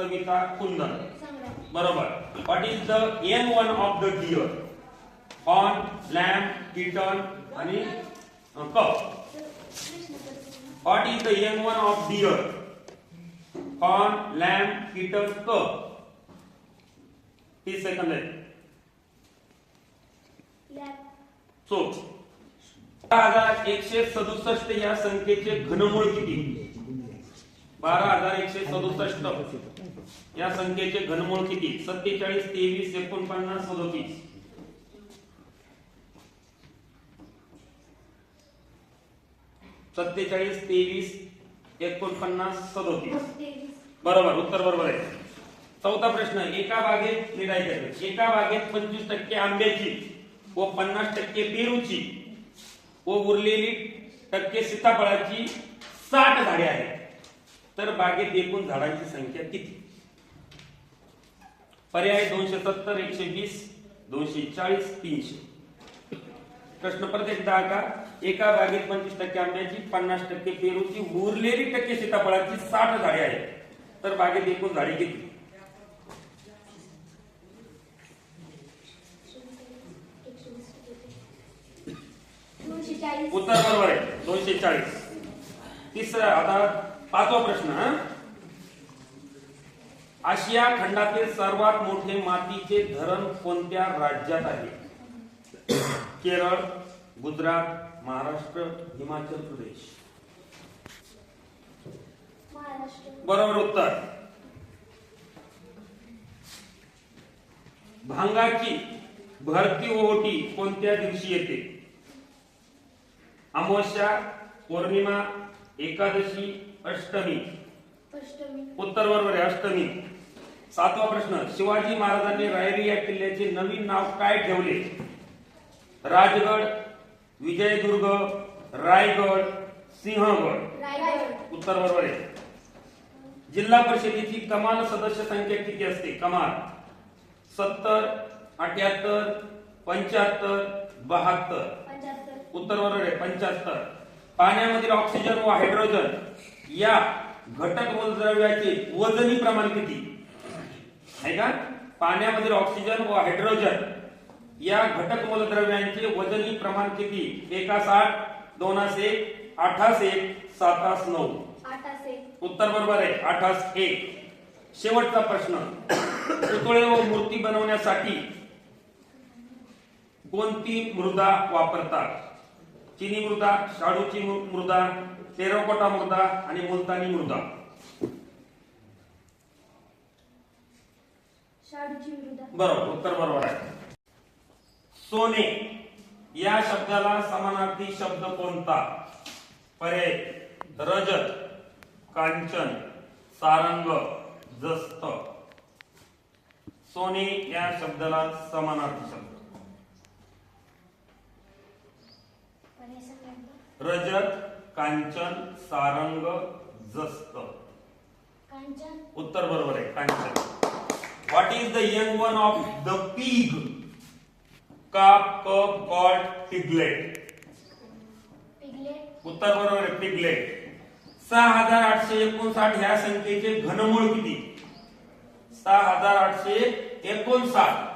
सविता कुंदन बरोबर. What is the an one of the deer horn lamb kitten आणि cub what is the an one of deer horn lamb kitten cub तीस सेकंद आहे बारा हजार एकशे सदुसष्ट या संख्येचे घनमूळ किती? बारा हजार एकशे सदुसष्ट. या संख्येचे घनमूळ किती? सत्तेचाळीस तेवीस एकोणपन्नास सदोतीस. सत्तेचाळीस तेवीस एकोणपन्नास सदोतीस. बरोबर उत्तर बरोबर आहे. चौथा प्रश्न एका बागेत लिहायचे एका बागेत पंचवीस टक्के आंब्याची व पन्नास टक्के पेरूची व उरलेली टक्के सीताफळाची साठ झाडे आहेत. तर बागेत एकूण झाडांची संख्या किती? पर्याय दोनशे सत्तर एकशे वीस दोनशे चाळीस तीनशे. प्रश्न परत एकदा का? एका बागेत पंचवीस टक्के आंब्याची पन्नास टक्के पेरूची उरलेली टक्के सीताफळाची साठ झाडे आहेत. तर बागेत एकूण झाडे किती? उत्तर बरोबर आहे. दोनशे चाळीस. तिसरा आता पाचवा प्रश्न हा. आशिया खंडातील सर्वात मोठे मातीचे धरण कोणत्या राज्यात आहे? केरळ गुजरात महाराष्ट्र हिमाचल प्रदेश. बरोबर उत्तर. भांगाची भरती ओहोटी कोणत्या दिवशी येते? अमावस्या पौर्णिमा एकादशी अष्टमी. उत्तर बरोबर आहे अष्टमी. सातवा प्रश्न. शिवाजी महाराजांनी रायरी या किल्ल्याचे नवीन नाव काय ठेवले? राजगड विजयदुर्ग रायगड सिंहगड. उत्तर बरोबर आहे जिल्हा परिषदेची कमाल सदस्य संख्या किती असते? कमाल. सत्तर अठ्याहत्तर पंच्याहत्तर बहात्तर. उत्तर बरोबर आहे पंच्याहत्तर. पाण्यामधील ऑक्सिजन व हायड्रोजन या घटक मूलद्रव्याचे वजनी प्रमाण किती? आहे का? पाण्यामधील ऑक्सिजन व हायड्रोजन या घटक मूलद्रव्यांचे वजनी प्रमाण किती? एकास आठ दोनास एक आठास एक सातास नऊ. उत्तर बरोबर आहे. आठास एक. शेवटचा प्रश्न. पुतळे व मूर्ती बनवण्यासाठी कोणती मृदा वापरतात? चिनी मृदा शाडूची मृदा टेरोकोटा मृदा आणि मुलतानी मृदा बरोबर उत्तर बरोबर आहे. सोने या शब्दाला समानार्थी शब्द कोणता? पर्याय रजत कांचन सारंग जस्त. सोने या शब्दाला समानार्थी शब्द. रजत कांचन सारंग जस्त. उत्तर बरोबर आहे Kanchan. What is the young one of the pig calf cub god piglet उत्तर बरोबर आहे पिगलेट सहा हजार आठशे एकोणसाठ ह्या संख्येचे घनमूळ किती? सहा हजार आठशे एकोणसाठ.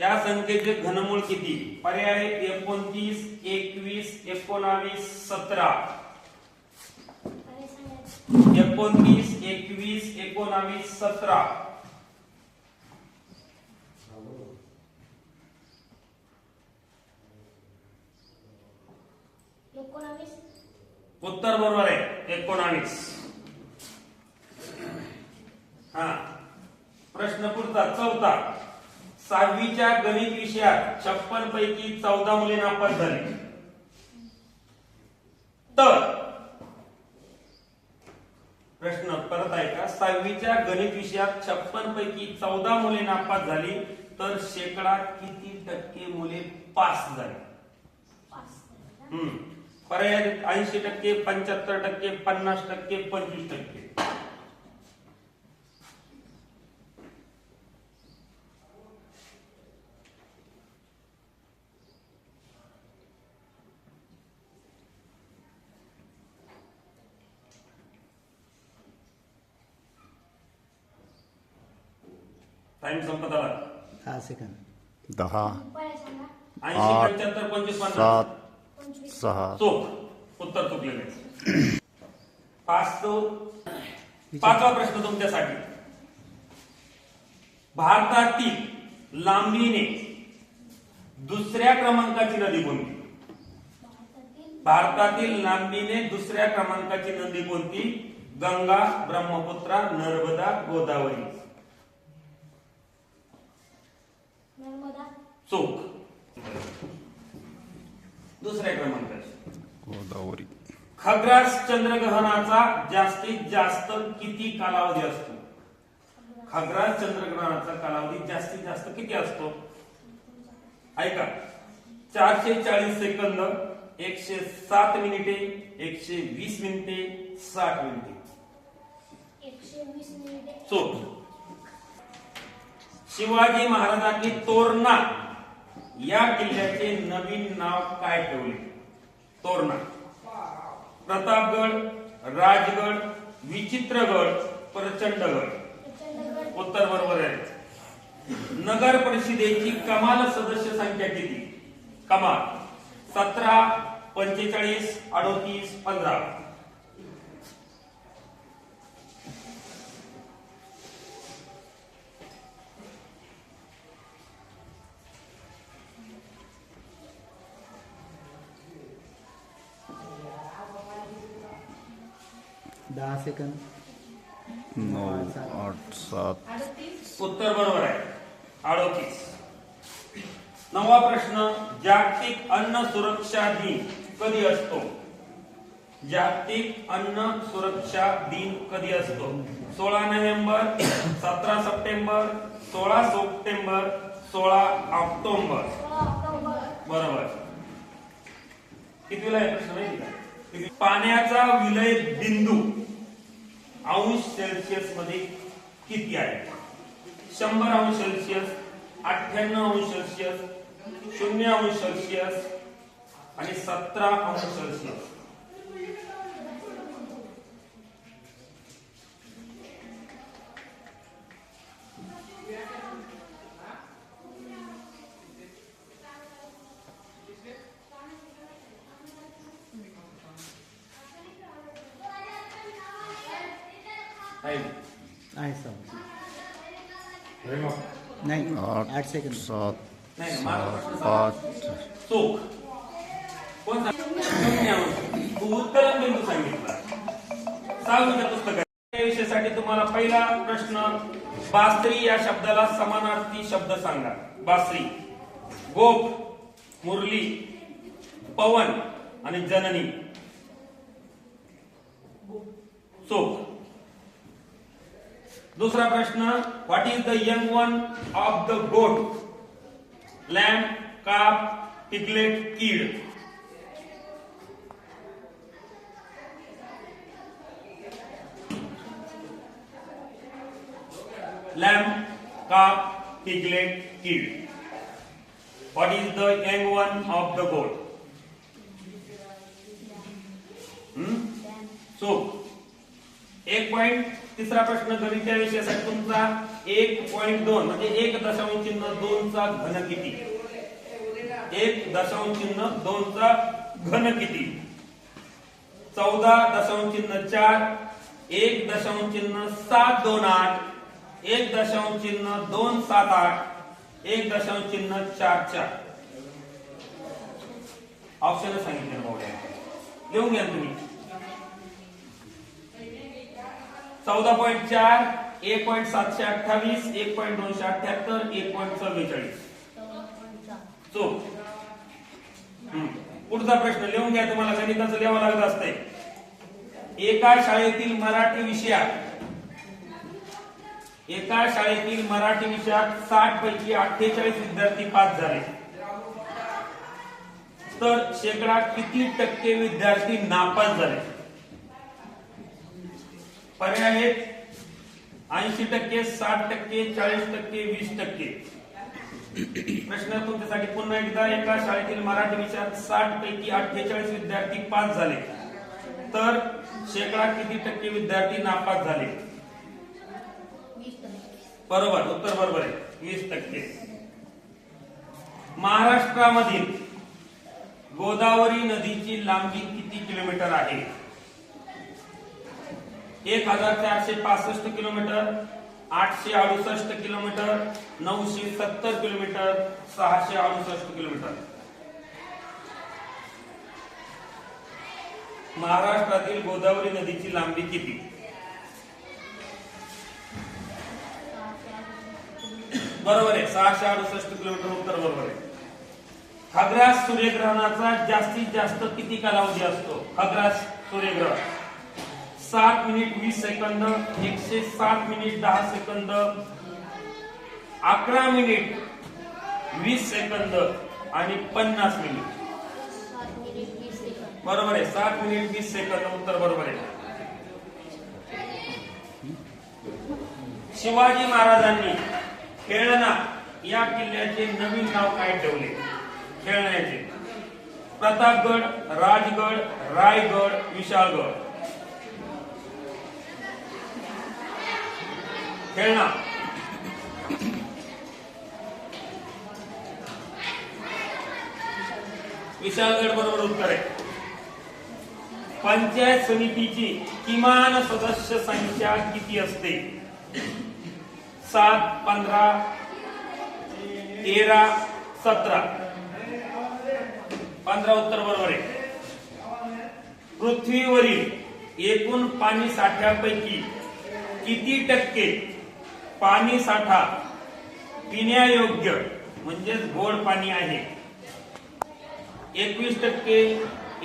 या संख्येचे घनमूळ किती? पर्याय एकोणतीस एकवीस एकोणावीस सतरा. एकोणतीस एकवीस एकोणावीस सतरा. उत्तर बरोबर आहे एकोणावीस हा प्रश्न पुढचा चौथा सहावीच्या गणित विषयात छप्पन पैकी चौदा मुले नापास झाली तर प्रश्न परत आहे का? सहावीच्या गणित विषयात छप्पन पैकी चौदा मुले नापास झाली तर शेकडा किती टक्के मुले पास झाली? हम्म. पर्याय ऐंशी टक्के पंच्याहत्तर टक्के पन्नास टक्के पंचवीस टक्के. टाइम संपत आला. दहा सेकंद दहा ऐंशी आठ, पंच्याहत्तर पंचवीस पन्नास. सात सहा. चूक. उत्तर चुकलेले पाच तो पाचवा प्रश्न तुमच्यासाठी. भारतातील लांबीने दुसऱ्या क्रमांकाची नदी कोणती? भारतातील लांबीने दुसऱ्या क्रमांकाची नदी कोणती? गंगा ब्रह्मपुत्रा नर्मदा गोदावरी. चूक दुसऱ्या क्रमांकाची. गोदावरी. खग्रास चंद्रग्रहणाचा जास्तीत जास्त किती कालावधी असतो? खग्रास चंद्रग्रहणाचा कालावधी जास्तीत जास्त किती असतो? ऐका. चारशे चाळीस सेकंद एकशे सात मिनिटे एकशे वीस मिनिटे साठ मिनिटे. चूक शिवाजी महाराजांनी तोरणा या किल्ल्याचे नवीन नाव काय ठेवले? तोरणा. प्रतापगड राजगड विचित्रगड प्रचंडगड. उत्तर बरोबर आहे. नगर परिषदेची कमाल सदस्य संख्या किती? कमाल. सतरा पंचेचाळीस अडोतीस पंधरा. दहा सेकंद. नऊ आठ सात. उत्तर बरोबर आहे. अडोतीस. नववा प्रश्न जागतिक अन्न सुरक्षा दिन कधी असतो? जागतिक अन्न सुरक्षा दिन कधी असतो? सोळा नोव्हेंबर सतरा सप्टेंबर सोळा सप्टेंबर सोळा ऑक्टोबर. बरोबर. कितवीला आहे प्रश्न माहिती? पाण्याचा विलय बिंदू. अंश सेल्सिअसमध्ये किती आहे? शंभर अंश सेल्सिअस अठ्ठ्याण्णव अंश सेल्सिअस शून्य अंश सेल्सिअस आणि सतरा अंश सेल्सिअस नाही नाही आठ. सेकंद सात सांगा. पाच विषयासाठी तुम्हाला पहिला प्रश्न बास्त्री या शब्दाला समानार्थी शब्द सांगा. बासरी. गोप मुरली पवन आणि जननी. चूक दुसरा प्रश्न what is the young one of the goat lamb calf piglet kid. Lamb calf piglet kid. What is the young one of the goat so एक पॉइंट तिसरा प्रश्न गणित विषयासाठी तुमचा एक पॉईंट दोन म्हणजे एक दशांश चिन्ह दोनचा घन किती? एक दशांश चिन्ह दोनचा घन किती? चौदा दशांश चिन्ह चार एक दशांश चिन्ह सात दोन आठ एक दशांश चिन्ह दोन सात आठ एक दशांश चिन्ह चार चार. ऑप्शन सांगितले बाबा लिहून घ्या तुम्ही. चौदा पॉईंट चार एक पॉईंट सातशे अठ्ठावीस एक पॉईंट दोनशे अठ्याहत्तर एक पॉईंट चव्वेचाळीस. चूक पुढचा प्रश्न लिहून घ्या तुम्हाला गणिताचं लिहावं लागत असतंय. एका शाळेतील मराठी विषयात एका शाळेतील मराठी विषयात साठ पैकी अठ्ठेचाळीस विद्यार्थी पास झाले. तर शेकडा किती टक्के विद्यार्थी नापास झाले? पर्याय आहेत. ऐंशी टक्के साठ टक्के चाळीस टक्के वीस टक्के. प्रश्न तुमच्यासाठी पुन्हा एकदा एका शाळेतील मराठी विषयात साठ पैकी अठ्ठेचाळीस विद्यार्थी पास झाले. तर शेकडा किती टक्के विद्यार्थी नापास झाले? बरोबर उत्तर बरोबर आहे. वीस टक्के. महाराष्ट्रामधील गोदावरी नदीची लांबी किती किलोमीटर आहे? एक हजार चारशे पासष्ट किलोमीटर आठशे अडुसष्ट किलोमीटर नऊशे सत्तर किलोमीटर सहाशे अडुसष्ट किलोमीटर. महाराष्ट्रातील गोदावरी नदीची लांबी किती? बरोबर आहे सहाशे अडुसष्ट किलोमीटर उत्तर बरोबर आहे. खग्रास सूर्यग्रहणाचा जास्तीत जास्त किती कालावधी असतो? खग्रास सूर्यग्रहण. सात मिनिट वीस सेकंद एकशे सात मिनिट दहा सेकंद अकरा मिनिट वीस सेकंद आणि पन्नास मिनिट. बरोबर आहे सात मिनिट वीस सेकंद उत्तर बरोबर आहे. शिवाजी महाराजांनी खेळणा या किल्ल्याचे नवीन नाव काय ठेवले? खेळण्याचे. प्रतापगड राजगड रायगड विशाळगड. खेळणा. विशाळगड बरोबर उत्तर आहे. पंचायत समितीची किमान सदस्य संख्या किती असते? सात पंधरा तेरा सतरा. पंधरा उत्तर बरोबर आहे. पृथ्वीवरील एकूण पाणी साठ्यापैकी किती टक्के पाणी साठा पिण्यायोग्य म्हणजेच गोड पाणी आहे. एकवीस टक्के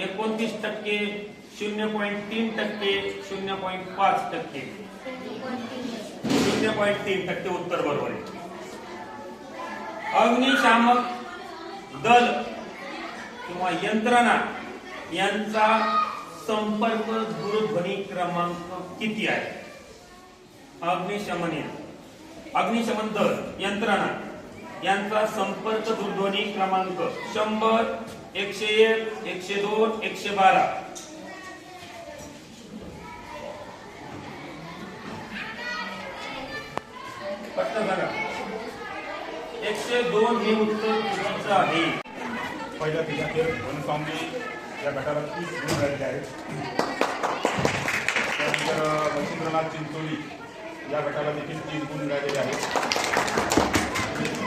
एकोणतीस टक्के शून्य पॉईंट तीन टक्के शून्य पॉईंट पाच टक्के. शून्य पॉईंट तीन टक्के उत्तर बरोबर आहे. अग्निशामक दल किंवा यंत्रणा यांचा संपर्क दूरध्वनी क्रमांक किती आहे? अग्निशमन यंत्र अग्निशमन दल यंत्रणा. यांचा संपर्क दूरध्वनी क्रमांक शंभर एकशे एक एकशे दोन एकशे बारा. एकशे दोन हे उत्तर चुकीचं आहे? पहिल्या तिघातील वनस्वामी या गटाला तीस गुण राहिले आहेत. त्यानंतर मच्छिंद्रनाथ चिंचोली. या गटाला देखील तीन गुण मिळालेले आहेत.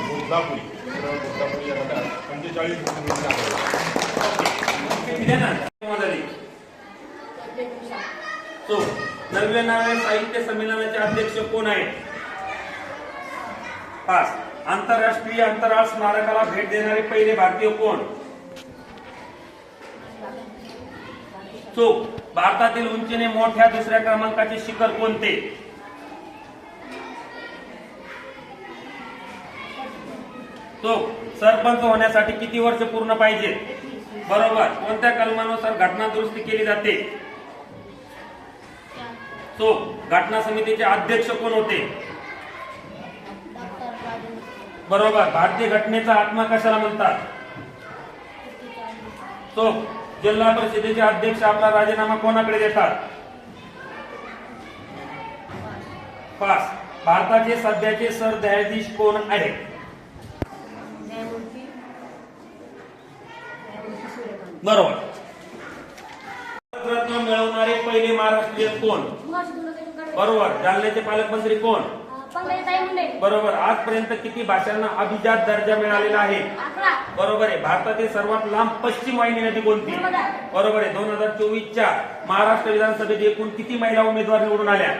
गोदापुरी गोदापुरी या गटात पंचेचाळीस गुण मिळाले आहेत. दिले साहित्य संमेलनाचे अध्यक्ष कोण आहेत? पाच. आंतरराष्ट्रीय अंतराळ स्मारकाला भेट देणारे पहिले भारतीय कोण? चूक. भारतातील उंचीने मोठ्या दुसऱ्या क्रमांकाचे शिखर कोणते? तो सरपंच होण्यासाठी किती वर्ष पूर्ण पाहिजे? बरोबर. कोणत्या कलमानुसार घटना दुरुस्ती केली जाते? तो घटना समितीचे अध्यक्ष कोण होते? बरोबर. भारतीय घटनेचा आत्मा कशाला म्हणतात? तो जिल्हा परिषदेचे अध्यक्ष आपला राजीनामा कोणाकडे देतात? पास. भारताचे सध्याचे सरन्यायाधीश कोण आहेत? बरोबर. भारतरत्न मिळवणारे पहिले महाराष्ट्रीयन कोण? बरोबर. जालन्याचे पालकमंत्री कोण? बरोबर. आजपर्यंत किती भाषांना अभिजात दर्जा मिळालेला आहे? बरोबर आहे. भारतातील सर्वात लांब पश्चिम वाहिनी नदी कोणती. बरोबर आहे. दोन हजार चोवीसच्या महाराष्ट्र विधानसभेत एकूण किती महिला उमेदवार निवडून आल्या?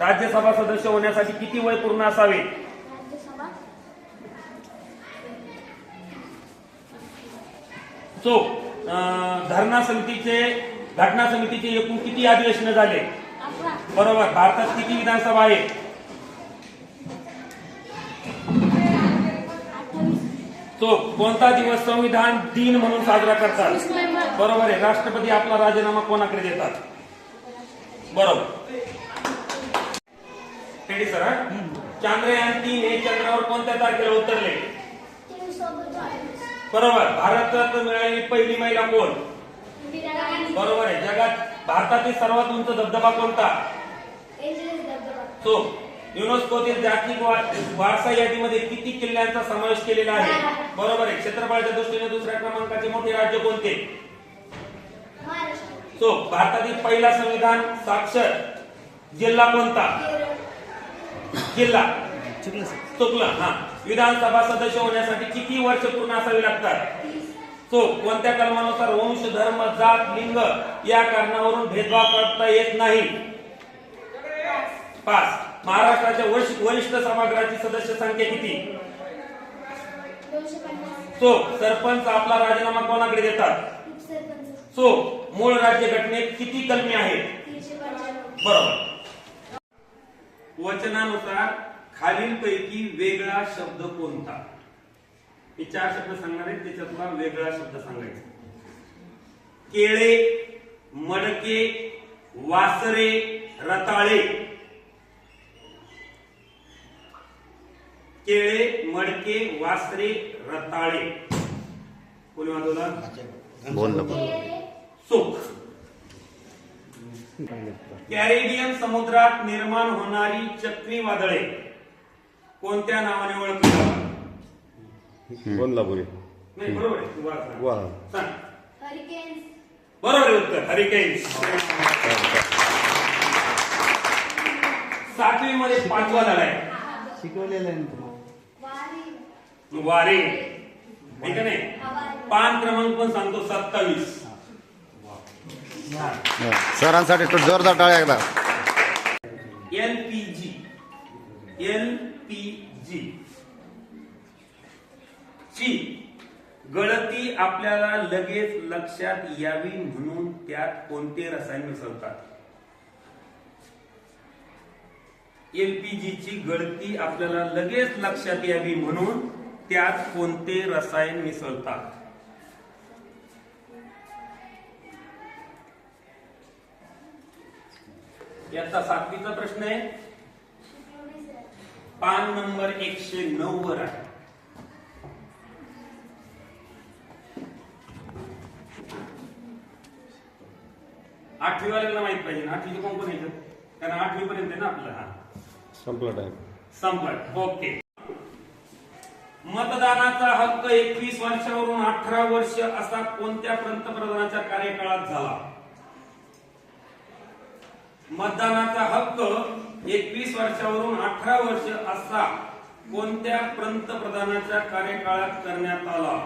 राज्यसभा सदस्य होण्यासाठी किती वय पूर्ण असावे राज्यसभा सो धरणा समितीचे घटना समितीचे एकूण किती अधिवेशन झाले? बरोबर भारतात किती विधानसभा आहे तो कोणता दिवस संविधान दिन म्हणून साजरा करतात? बरोबर आहे राष्ट्रपती आपला राजीनामा कोणाकडे देतात? बरोबर. सर हा? चांद्रयान तीन हे चंद्रावर कोणत्या तारखेला उतरले? बरोबर. भारतरत्न मिळालेली पहिली महिला कोण? बरोबर आहे. जगात भारतातील सर्वात उंच धबधबा कोणता? तो युनेस्कोतील जागतिक वारसा यादीमध्ये किती किल्ल्यांचा समावेश केलेला आहे? बरोबर आहे. क्षेत्रफळाच्या दृष्टीने दुसऱ्या क्रमांकाचे मोठे राज्य कोणते? सो भारतातील पहिला संविधान साक्षर जिल्हा कोणता? जिल्हा. चुकलं सर. चुकलं हा. विधानसभा सदस्य होण्यासाठी किती वर्ष पूर्ण असावी लागतात? सो कोणत्या कलमानुसार वंश धर्म जात लिंग या कारणावरून भेदभाव करता येत नाही? पाच. महाराष्ट्राच्या वरिष्ठ वरिष्ठ सभागृहाची सदस्य संख्या किती? सो सरपंच आपला राजीनामा कोणाकडे देतात? सो मूळ राज्य घटनेत किती कलमे आहेत? बरोबर. वचनानुसार खालीलपैकी वेगळा शब्द कोणता? हे चार शब्द सांगणार आहेत त्याच्यातला वेगळा शब्द सांगायचा केळे मडके वासरे रताळे. केळे मडके वासरे रताळे. कोणी वाजवला सुख. कॅरेबियन समुद्रात निर्माण होणारी चक्रीवादळे. कोणत्या नावाने ओळखली जातात कोल्हापुरी नाही बरोबर आहे. तू वाच ना. वा. सांग. हरिकेन्स. बरोबर आहे उत्तर. हरिकेन्स. सातवी मध्ये पाचवा झाला आहे. शिकवलेलं आहे ना तुम्हाला. वारी. वारे. ठीक आहे नाही? हवारी पान क्रमांक पण सांगतो सत्तावीस. सरांसाठी तो जोरदार टाळ्या एकदा. L P G. L P G ची गळती आपल्याला लगेच लक्षात यावी म्हणून त्यात कोणते रसायन मिसळतात? एलपीजी ची गळती आपल्याला लगेच लक्षात यावी म्हणून त्यात कोणते रसायन मिसळतात? याचा सातवीचा प्रश्न आहे. पान नंबर एकशे नऊ वर आहे. आठवी वाल्याला माहीत पाहिजे ना. आठवीचे कोण कोण येतं? कारण आठवी पर्यंत आहे ना आपलं हा. संपला टाइम संपत ओके. मतदानाचा हक्क एकवीस वर्षावरून अठरा वर्ष असा कोणत्या पंतप्रधानाच्या कार्यकाळात झाला? मतदानाचा हक्क एकवीस वर्षावरून अठरा वर्ष असा कोणत्या पंतप्रधानाच्या कार्यकाळात करण्यात आला?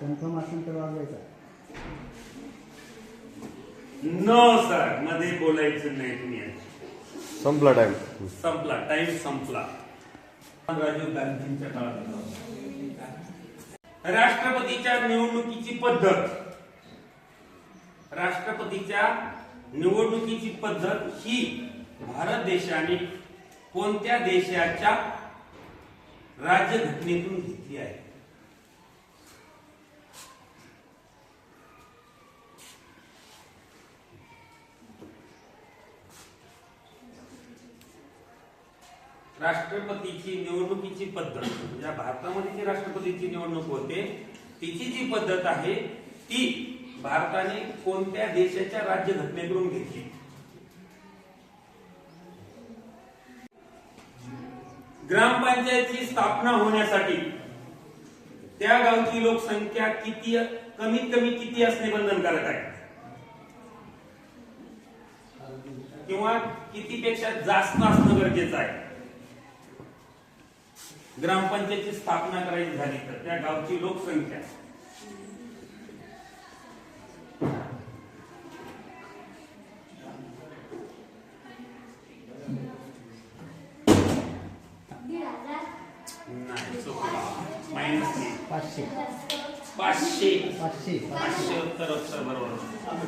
कन्फर्म असेल तर वाजवायचा नो बोलायचं नाही तुम्ही संपला टाइम संपला टाइम संपला. राजीव गांधींच्या काळात. राष्ट्रपतीच्या निवडणुकीची पद्धत. राष्ट्रपतीच्या निवडणुकीची पद्धत ही भारत देशाने कोणत्या देशाच्या राज्यघटनेतून घेतली आहे? राष्ट्रपतीची निवडणुकीची पद्धत. म्हणजे ज्या भारतामध्ये जी राष्ट्रपतीची निवडणूक होते तिची जी पद्धत आहे ती भारताने कोणत्या देशाच्या राज्यघटनेकडून घेतली? ग्रामपंचायतची स्थापना होण्यासाठी त्या गावची लोकसंख्या किती कमीत कमी किती असणे बंधनकारक आहे? किंवा कितीपेक्षा जास्त असणं गरजेचं आहे? ग्रामपंचायतची स्थापना करायची झाली तर त्या गावची लोकसंख्या. पाचशे. पाचशे. पाचशे. पाचशे उत्तर उत्तर बरोबर.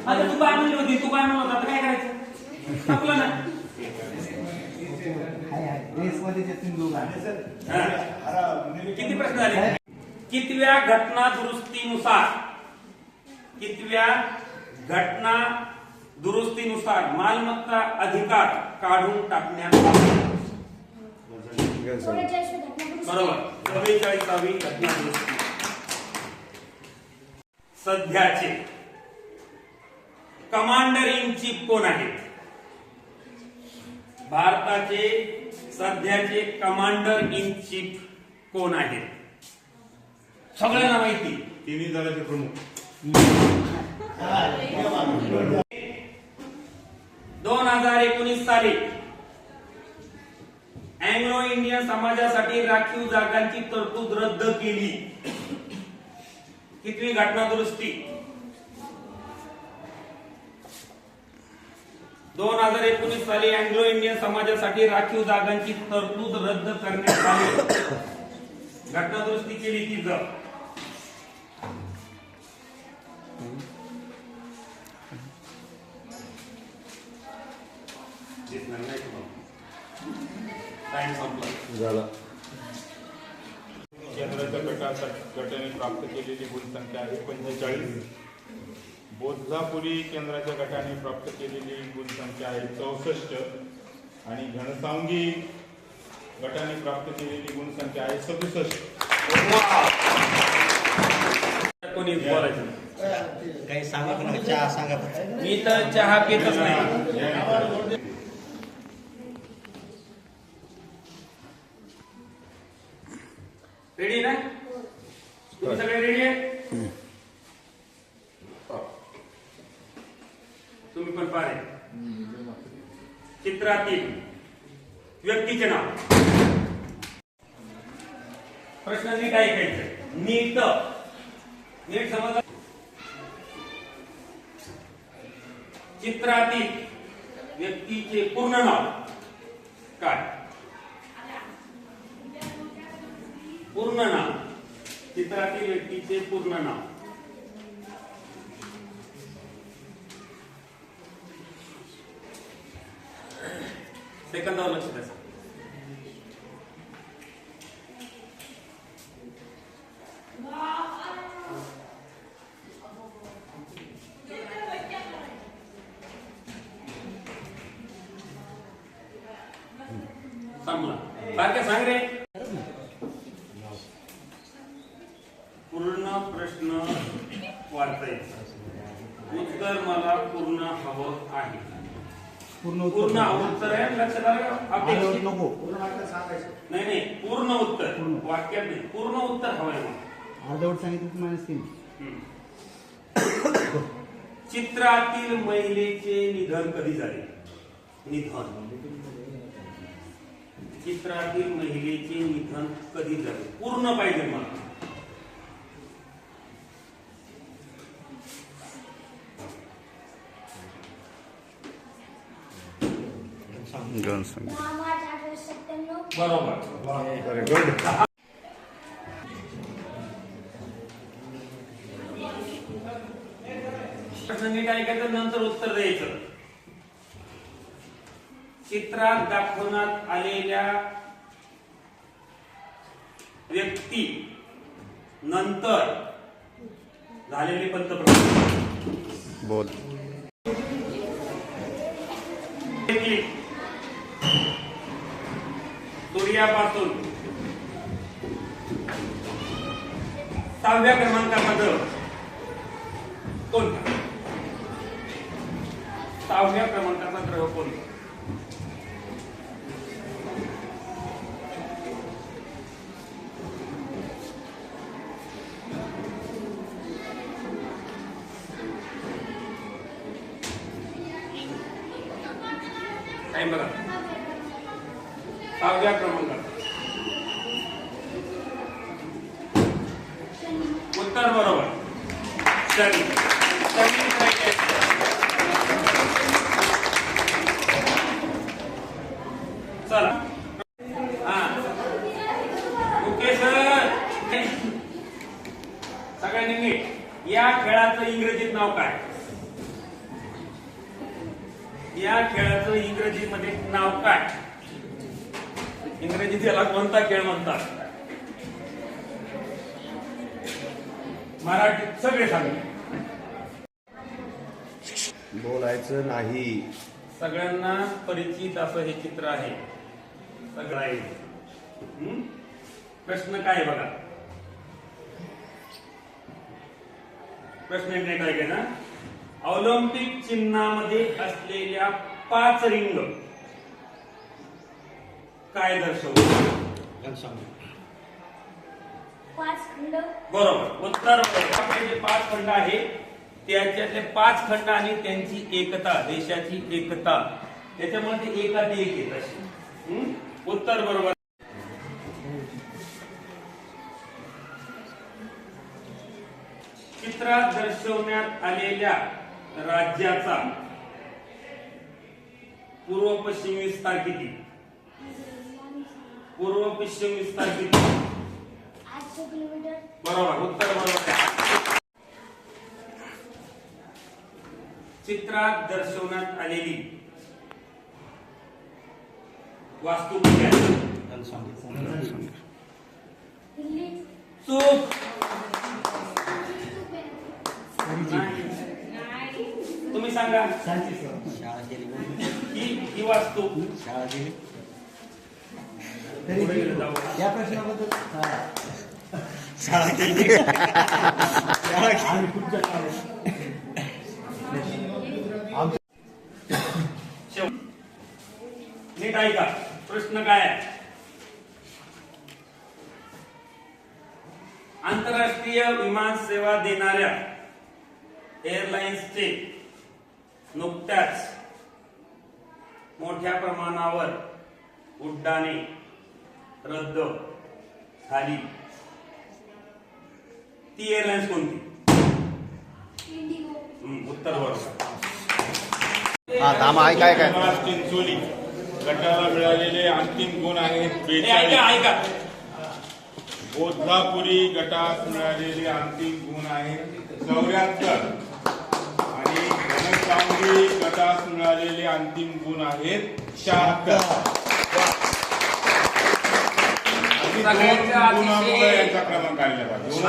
आता तू काय म्हणली होती तू काय म्हणत होता काय करायचं? ना. रेसमध्ये ते तुम्ही दोघं आहे. हा. किती प्रश्न झाले कितव्या घटना दुरुस्तीनुसार कितव्या घटना दुरुस्तीनुसार मालमत्ता अधिकार काढून टाकण्यात आला. बरोबर चव्वेचाळीसावी घटना दुरुस्ती सध्याचे कमांडर इन चीफ कोण आहेत भारताचे सध्याचे कमांडर इन चीफ कोण आहेत? सगळ्यांना माहिती. तिन्ही दलाचे प्रमुख. दोन हजार एकोणीस साली अँग्लो इंडियन समाजासाठी राखीव जागांची तरतूद रद्द केली. कितवी घटना दुरुस्ती दोन हजार एकोणीस साली अँग्लो इंडियन समाजासाठी राखीव जागांची तरतूद रद्द करण्यात आली. घटना दुरुस्ती केली ती प्राप्त केलेली गुणसंख्या आहे पंचेचाळीस. बोधापुरी केंद्राच्या गटाने प्राप्त केलेली गुणसंख्या आहे चौसष्ट. आणि घनसावंगी गटाने प्राप्त केलेली गुणसंख्या आहे सदुसष्ट. कोणी बोलायचं? काही सांगा पण चहा सांगा. मी तर चहा पितच नाही. रेडी ना? तुम्ही सगळे रेडी आहे? तुम्ही पण पारे चित्रातील व्यक्तीचे नाव. प्रश्न नीट ऐकायचं नीट. नीट समजा चित्रातील व्यक्तीचे पूर्ण नाव. काय? पूर्ण नाव. चित्रातील व्यक्तीचे पूर्ण नाव. セカンドマチです。चित्रातील महिलेचे निधन कधी झाले? पूर्ण पाहिजे मला. बरोबर प्रश्न नीट ऐकायचं नंतर उत्तर द्यायचं चित्रात दाखवण्यात आलेल्या व्यक्ती नंतर झालेले पंतप्रधान. बोल. सूर्यापासून सहाव्या क्रमांकाचा ग्रह कोणता सहाव्या क्रमांकाचा ग्रह कोणता टाइम बघा सहाव्या क्रमांकाचा उत्तर बरोबर शनी शनी right answer. चला हा ओके सर सगळ्यांनी नीट या खेळाचं इंग्रजीत नाव काय या खेळाचं इंग्रजीमध्ये नाव काय इंग्रजीत याला कोणता खेळ म्हणतात? मराठीत सगळे सांगले बोलायचं नाही. सगळ्यांना परिचित असं हे चित्र आहे. सगळं आहे? प्रश्न काय बघा? प्रश्न एक काय ना ऑलिम्पिक चिन्हामध्ये असलेल्या पाच रिंग काय दर्शवतो पाच खंड. बरोबर. उत्तर जे पाच खंड आहे. त्याच्यातले पाच खंड आणि त्यांची एकता देशाची एकता. त्याच्यामुळे ते एकात एक येत हं? उत्तर बरोबर. चित्रात दर्शवण्यात आलेल्या राज्याचा पूर्व पश्चिम विस्तार किती? पूर्व पश्चिम विस्तार किती? बरोबर उत्तर बरोबर. चित्रात दर्शवण्यात आलेली वास्तू चूक. तुम्ही सांगा. ही ही वास्तू. शाळा. या प्रश्नाबद्दल हा. शाळा केली नीट ऐका प्रश्न काय आहे आंतरराष्ट्रीय विमान सेवा देणाऱ्या एअरलाइन्सचे नुकत्याच मोठ्या प्रमाणावर उड्डाणे रद्द झाली. ती एअरलाइन्स कोणती? इंडिगो हम्म, उत्तर बरोबर चिंचोली गटाला मिळालेले अंतिम गुण आहेत हे ऐका बेचाळीस. ऐका. बोधापुरी गटात मिळालेले अंतिम गुण आहेत चौऱ्याहत्तर. आणि गटात मिळालेले अंतिम गुण आहेत शहात्तर. सगळ्यांच्या अतिशय- गुणामुळे यांचा क्रमांक आलेला पाहिजे.